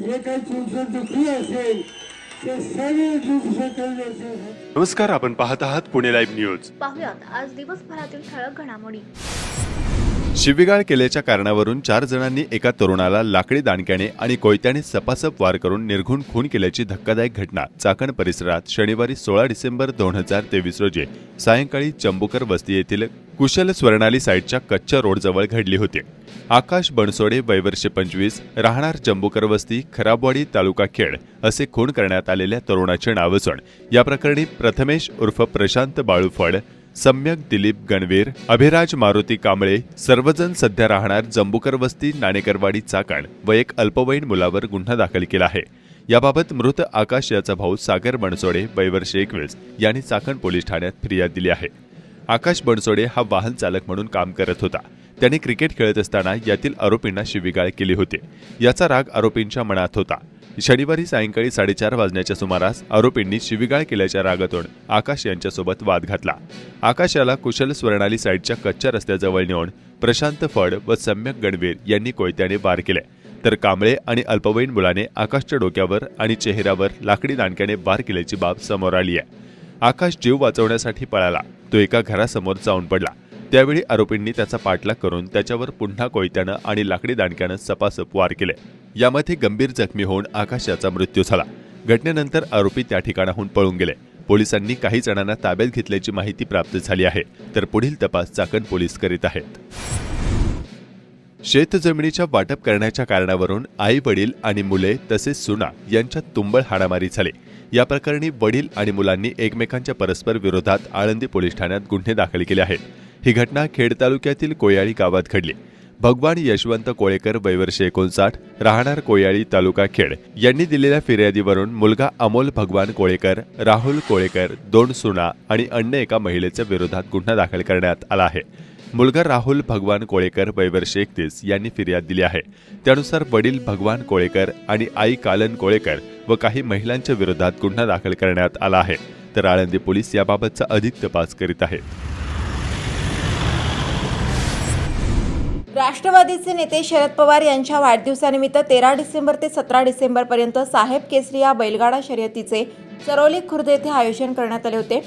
जे काही तुमचं दुःखी असेल ते सर्व दुःख करण्यासाठी नमस्कार आपण पाहत आहात पुणे लाईव्ह न्यूज. पाहुयात आज दिवसभरातील ठळक घडामोडी. शिवीगाळ केल्याच्या कारणावरून चार जणांनी एका तरुणाला लाकडी दांडक्याने आणि कोयत्याने सपासप वार करून निर्घुण खून केल्याची धक्कादायक घटना चाकण परिसरात शनिवारी सोळा डिसेंबर दोन हजार तेवीस रोजी सायंकाळी चंबुकर वस्ती येथील कुशल स्वर्णाली साईडच्या कच्च्या रोडजवळ घडली होती. आकाश बनसोडे वयवर्षे पंचवीस राहणार चंबुकर वस्ती खराबवाडी तालुका खेड असे खून करण्यात आलेल्या तरुणाचे नाव असून या प्रकरणी प्रथमेश उर्फ प्रशांत बाळूफळ सम्यक दिलीप गणवीर अभिराज मारुती कांबळे सर्वजण सध्या राहणार जंबुकर वस्ती नाणेकरवाडी चाकण व एक अल्पवयीन मुलावर गुन्हा दाखल केला आहे. याबाबत मृत आकाश याचा भाऊ सागर बनसोडे वयवर्षे एकवीस यांनी चाकण पोलीस ठाण्यात फिर्याद दिली आहे. आकाश बनसोडे हा वाहन चालक म्हणून काम करत होता. त्याने क्रिकेट खेळत असताना यातील आरोपींना शिवीगाळ केली होती. याचा राग आरोपींच्या मनात होता. शनिवारी सायंकाळी साडेचार वाजण्याच्या सुमारास आरोपींनी शिवीगाळ केल्याच्या रागातून आकाश यांच्यासोबत वाद घातला. आकाश याला कुशल स्वर्णाली साईडच्या कच्च्या रस्त्याजवळ नेऊन प्रशांत फड व सम्यक गणवीर यांनी कोयत्याने वार केले. तर कांबळे आणि अल्पवयीन मुलाने आकाशच्या डोक्यावर आणि चेहऱ्यावर लाकडी दांडक्याने वार केल्याची बाब समोर आली आहे आकाश जीव वाचवण्यासाठी पळाला. तो एका घरासमोर जाऊन पडला. त्यावेळी आरोपींनी त्याचा पाठलाग करून त्याच्यावर पुन्हा कोयत्यानं आणि लाकडी दांडक्यानं सपासप वार केले. यामध्ये गंभीर जखमी होऊन आकाश याचा मृत्यू झाला. घटनेनंतर आरोपी त्या ठिकाणाहून पळून गेले. पोलिसांनी काही जणांना ताब्यात घेतल्याची माहिती प्राप्त झाली आहे तर पुढील तपास चाकण पोलीस करीत आहेत. शेतजमिनीच्या वाटप करण्याच्या कारणावरून आई वडील आणि मुले तसेच सुना यांच्यात तुंबळ हाणामारी झाली. या प्रकरणी वडील आणि मुलांनी एकमेकांच्या परस्पर विरोधात आळंदी पोलीस ठाण्यात गुन्हे दाखल केले आहेत. ही घटना खेड तालुक्यातील कोयाळी गावात घडली. भगवान यशवंत कोळेकर वयवर्षे एकोणसाठ राहणार कोयाळी तालुका खेड. यांनी दिलेल्या फिर्यादीवरून मुलगा अमोल भगवान कोळेकर राहुल कोळेकर दोन सुना आणि अन्य एका महिलेच्या विरोधात गुन्हा दाखल करण्यात आला आहे. मुलगा राहुल भगवान कोळेकर वयवर्ष एकतीस यांनी फिर्याद दिली आहे. त्यानुसार वडील भगवान कोळेकर आणि आई कालन कोळेकर व काही महिलांच्या विरोधात गुन्हा दाखल करण्यात आला आहे. तर आळंदी पोलीस याबाबतचा अधिक तपास करीत आहेत. राष्ट्रवादीचे नेते शरद पवार यांच्या वाढदिवसानिमित्त तेरा डिसेंबर ते सतरा डिसेंबरपर्यंत साहेब केसरी या बैलगाडा शर्यतीचे चरोली खुर्द येथे आयोजन करण्यात आले होते.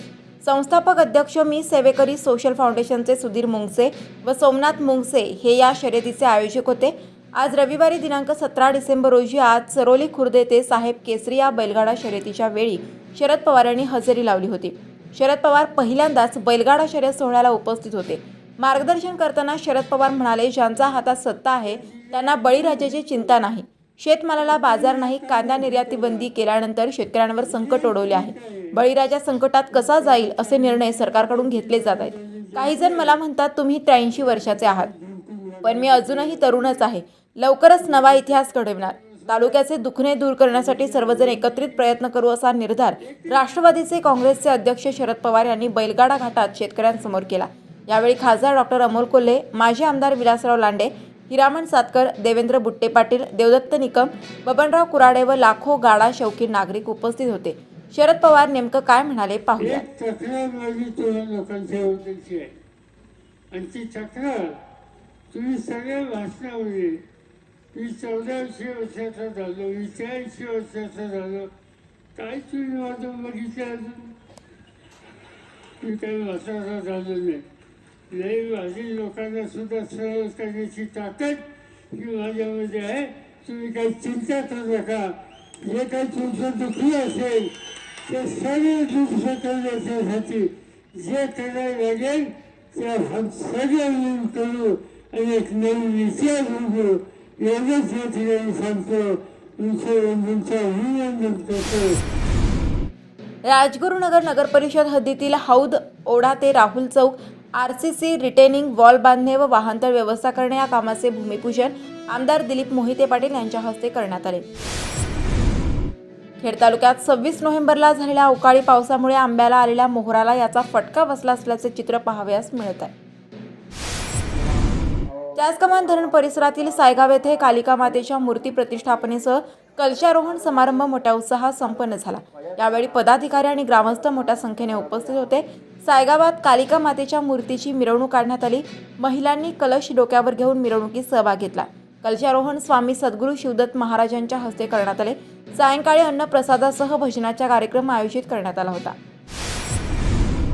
संस्थापक अध्यक्ष मी सेवेकरी सोशल फाउंडेशनचे सुधीर मुंगसे व सोमनाथ मुंगसे हे या शर्यतीचे आयोजक होते. आज रविवारी दिनांक सतरा डिसेंबर रोजी आज सरोली खुर्द येथे साहेब केसरी या बैलगाडा शर्यतीच्या वेळी शरद पवार यांनी हजेरी लावली होती. शरद पवार पहिल्यांदाच बैलगाडा शर्यत सोहळ्याला उपस्थित होते. मार्गदर्शन करताना शरद पवार म्हणाले ज्यांचा हातात सत्ता आहे त्यांना बळीराजाची चिंता नाही. शेतमालाला बाजार नाही कांदा निर्याती बंदी केल्यानंतर शेतकऱ्यांवर संकट ओढवले आहे. बळीराजा संकटात कसा जाईल असे निर्णय सरकारकडून घेतले जात आहेत. काही जण मला म्हणतात तुम्ही त्र्याऐंशी वर्षाचे आहात. पण मी अजूनही तरुणच आहे. लवकरच नवा इतिहास घडविणार. तालुक्याचे दुखणे दूर करण्यासाठी सर्वजण एकत्रित प्रयत्न करू असा निर्धार राष्ट्रवादीचे काँग्रेसचे अध्यक्ष शरद पवार यांनी बैलगाडा घाटात शेतकऱ्यांसमोर केला. यावेळी खासदार डॉक्टर अमोल कोल्हे माजी आमदार विलासराव लांडे हिरामण सातकर देवेंद्र बुट्टे पाटील देवदत्त निकम बबनराव कुराडे व लाखो गाडा शौकीन नागरिक उपस्थित होते. शरद पवार नेमकं काय म्हणाले पाहूया. तक्रार माझी लोकांच्या बद्दलची आहे. आणि ती तक्रार तुम्ही सगळ्या भाषणामध्ये मी चौदाशे वर्षाचा झालो मी चाळीसशे वर्षाचा झालो. काय तुम्ही माझं बघितलं अजून? मी काही वर्षाचा झालो नाही. लयवादी लोकांना सुद्धा सहज करण्याची ताकद ही माझ्यामध्ये आहे तुम्ही काही चिंता करू नका. जे काही तुमचं दुःखी असेल ते सगळे दुःख करण्यासाठी जे करायला लागेल ते आपण सगळे मिळून करू. आणि एक नवीन इतिहास उभू एवढंच या ठिकाणी सांगतो. तुमचं अभिनंदन करतो. राजगुरुनगर नगर परिषद हद्दीतील हौद ओढा ते राहुल चौक R C C retaining wall बांधणे व वाहनतळ व्यवस्था करणे या कामाचे भूमिपूजन आमदार दिलीप मोहिते पाटील यांच्या हस्ते करण्यात आले. खेड तालुक्यात सव्वीस नोव्हेंबरला झालेल्या अवकाळी पावसामुळे आंब्याला आलेल्या मोहराला याचा फटका बसला असल्याचे चित्र पाहावयास मिळत आहे. त्याचकमान धरण परिसरातील सायगाव येथे कालिका मातेच्या मूर्ती प्रतिष्ठापनेसह कलशारोहण समारंभ मोठ्या उत्साहात संपन्न झाला. यावेळी पदाधिकारी आणि ग्रामस्थ मोठ्या संख्येने उपस्थित होते. सायगावात कालिका मातेच्या मूर्तीची मिरवणूक काढण्यात आली. महिलांनी कलश डोक्यावर घेऊन मिरवणुकीत सहभाग घेतला. कलशारोहण स्वामी सद्गुरू शिवदत्त महाराजांच्या हस्ते करण्यात आले. सायंकाळी अन्नप्रसादासह भजनाचा कार्यक्रम आयोजित करण्यात आला होता.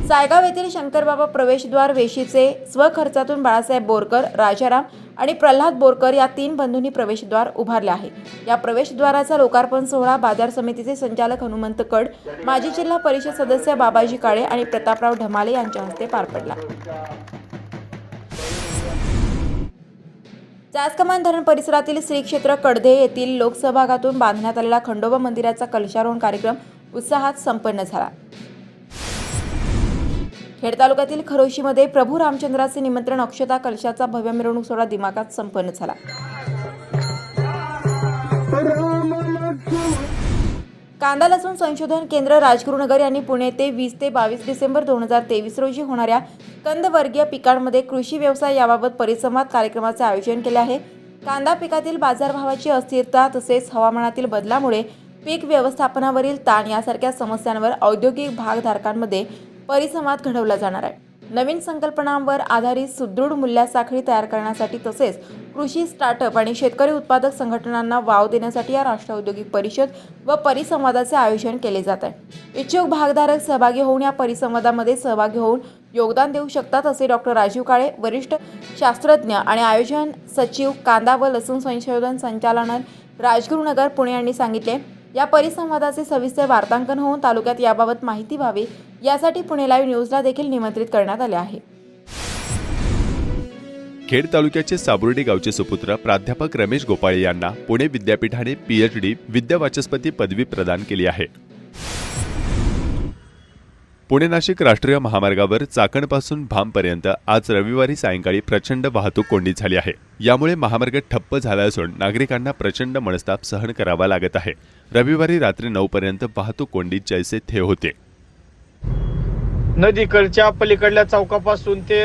सायगाव येथील शंकरबाबा प्रवेशद्वार वेशीचे स्वखर्चातून बाळासाहेब बोरकर राजाराम आणि प्रल्हाद बोरकर या तीन बंधूंनी प्रवेशद्वार उभारले आहे. या प्रवेशद्वाराचा लोकार्पण सोहळा बाजार समितीचे संचालक हनुमंत कड माजी जिल्हा परिषद सदस्य बाबाजी काळे आणि प्रतापराव ढमाले यांच्या हस्ते पार पडला. चासकमान धरण परिसरातील श्री क्षेत्र कडधे येथील लोकसभागातून बांधण्यात आलेला खंडोबा मंदिराचा कलशारोहण कार्यक्रम उत्साहात संपन्न झाला. खेड तालुक्यातील खरोशीमध्ये प्रभू रामचंद्राचे निमंत्रण अक्षता कलशाचा भव्य मिरवणूक सोहळा दिमागात संपन्न झाला. कांदा लसूण संशोधन केंद्र राजगुरुनगर यांनी पुणे ते वीस ते बावीस डिसेंबर दोन हजार तेवीस रोजी होणाऱ्या कंदवर्गीय पिकांमध्ये कृषी व्यवसाय याबाबत परिसंवाद कार्यक्रमाचे आयोजन केले आहे. कांदा पिकातील बाजारभावाची अस्थिरता तसेच हवामानातील बदलामुळे पीक व्यवस्थापनावरील ताण यासारख्या समस्यांवर औद्योगिक भागधारकांमध्ये परिसंवाद घडवला जाणार आहे. नवीन संकल्पनांवर आधारित सुदृढ मूल्यासाखळी तयार करण्यासाठी तसेच कृषी स्टार्टअप आणि शेतकरी उत्पादक संघटनांना वाव देण्यासाठी या राष्ट्र औद्योगिक परिषद व परिसंवादाचे आयोजन केले जात आहे. इच्छुक भागधारक सहभागी होऊन या परिसंवादामध्ये सहभागी होऊन योगदान देऊ शकतात असे डॉक्टर राजीव काळे वरिष्ठ शास्त्रज्ञ आणि आयोजन सचिव कांदा व लसूण संशोधन संचालनालय राजगुरुनगर पुणे यांनी सांगितले. या परिसंवादाचे सविस्तर वार्तांकन होऊन तालुक्यात याबाबत माहिती व्हावी यासाठी पुणे लाईव्ह न्यूजला देखील निमंत्रित करण्यात आले आहे. खेड तालुक्याचे साबुर्डी गावचे सुपुत्र प्राध्यापक रमेश गोपाळे यांना पुणे विद्यापीठाने पीएचडी विद्यावाचस्पती पदवी प्रदान केली आहे. पुणे नाशिक राष्ट्रीय महामार्गावर चाकणपासून भामपर्यंत आज रविवारी सायंकाळी प्रचंड वाहतूक कोंडी झाली आहे. यामुळे महामार्ग ठप्प झाला असून नागरिकांना प्रचंड मनस्ताप सहन करावा लागत आहे. रविवारी रात्री नऊपर्यंत वाहतूक कोंडीत जैसे थे होते. नदीकडच्या पलीकडल्या चौकापासून ते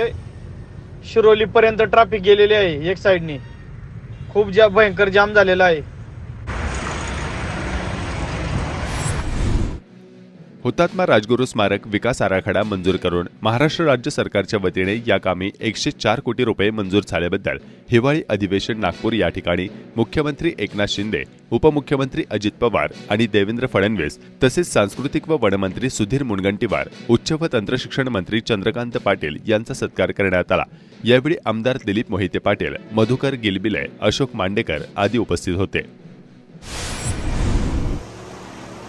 शिरोलीपर्यंत ट्राफिक ट्रॅफिक आहे एक साईडने खूप जा भयंकर जाम झालेला आहे. हुतात्मा राजगुरू स्मारक विकास आराखडा मंजूर करून महाराष्ट्र राज्य सरकारच्या वतीने या कामी एकशे चार कोटी रुपये मंजूर झाल्याबद्दल हिवाळी अधिवेशन नागपूर या ठिकाणी मुख्यमंत्री एकनाथ शिंदे उपमुख्यमंत्री अजित पवार आणि देवेंद्र फडणवीस तसेच सांस्कृतिक व वनमंत्री सुधीर मुनगंटीवार उच्च व तंत्रशिक्षण मंत्री चंद्रकांत पाटील यांचा सत्कार करण्यात आला. यावेळी आमदार दिलीप मोहिते पाटील मधुकर गिलबिले अशोक मांडेकर आदी उपस्थित होते.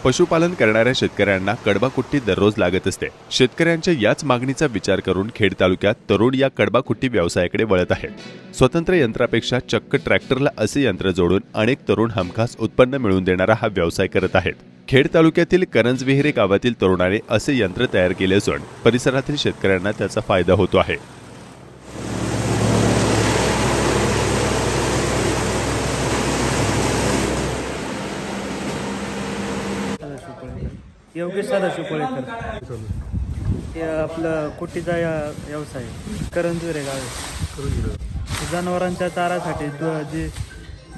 पशुपालन करणाऱ्या शेतकऱ्यांना कडबाकुट्टी दररोज लागत असते. शेतकऱ्यांच्या याच मागणीचा विचार करून खेड तालुक्यात तरुण या कडबाकुट्टी व्यवसायाकडे वळत आहेत. स्वतंत्र यंत्रापेक्षा चक्क ट्रॅक्टरला असे यंत्र जोडून अनेक तरुण हमखास उत्पन्न मिळवून देणारा हा व्यवसाय करत आहेत. खेड तालुक्यातील करंजविहिरे गावातील तरुणाने असे यंत्र तयार केले असून परिसरातील शेतकऱ्यांना त्याचा फायदा होतो आहे सदाशिव कोळेकर योगेश सदाशिव कोळेकर. हे आपलं कुट्टीचा या व्यवसाय करंजूर आहे गावे. जनावरांच्या चारासाठी दु- जे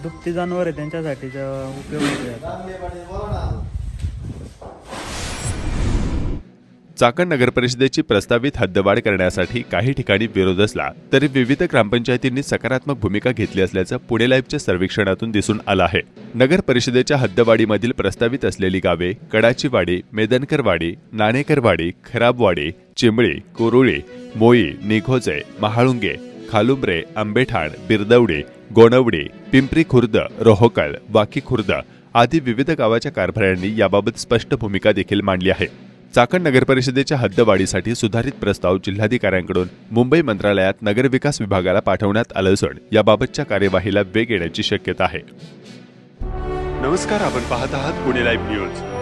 दुभती जनावर आहे त्यांच्यासाठी उपयोग होते चाकण नगरपरिषदेची प्रस्तावित हद्दवाढ करण्यासाठी काही ठिकाणी विरोध असला तरी विविध ग्रामपंचायतींनी सकारात्मक भूमिका घेतली असल्याचं पुणे लाईव्हच्या सर्वेक्षणातून दिसून आलं आहे. नगर परिषदेच्या हद्दवाढीमधील प्रस्तावित असलेली गावे कडाचीवाडी मेदनकरवाडी नाणेकरवाडी खराबवाडी चिंबळी कुरुळी मोई निघोजे महाळुंगे खालुंब्रे आंबेठाण बिरदवडी गोणवडी पिंपरी खुर्द रोहोकळ वाकी खुर्द आदी विविध गावाच्या कारभाऱ्यांनी याबाबत स्पष्ट भूमिका देखील मांडली आहे. चाकण नगर परिषदेच्या हद्दवाढीसाठी सुधारित प्रस्ताव जिल्हाधिकाऱ्यांकडून मुंबई मंत्रालयात नगरविकास विभागाला पाठवण्यात आलं असून याबाबतच्या कार्यवाहीला वेग येण्याची शक्यता आहे. नमस्कार आपण पाहत आहात पुणे लाईव्ह न्यूज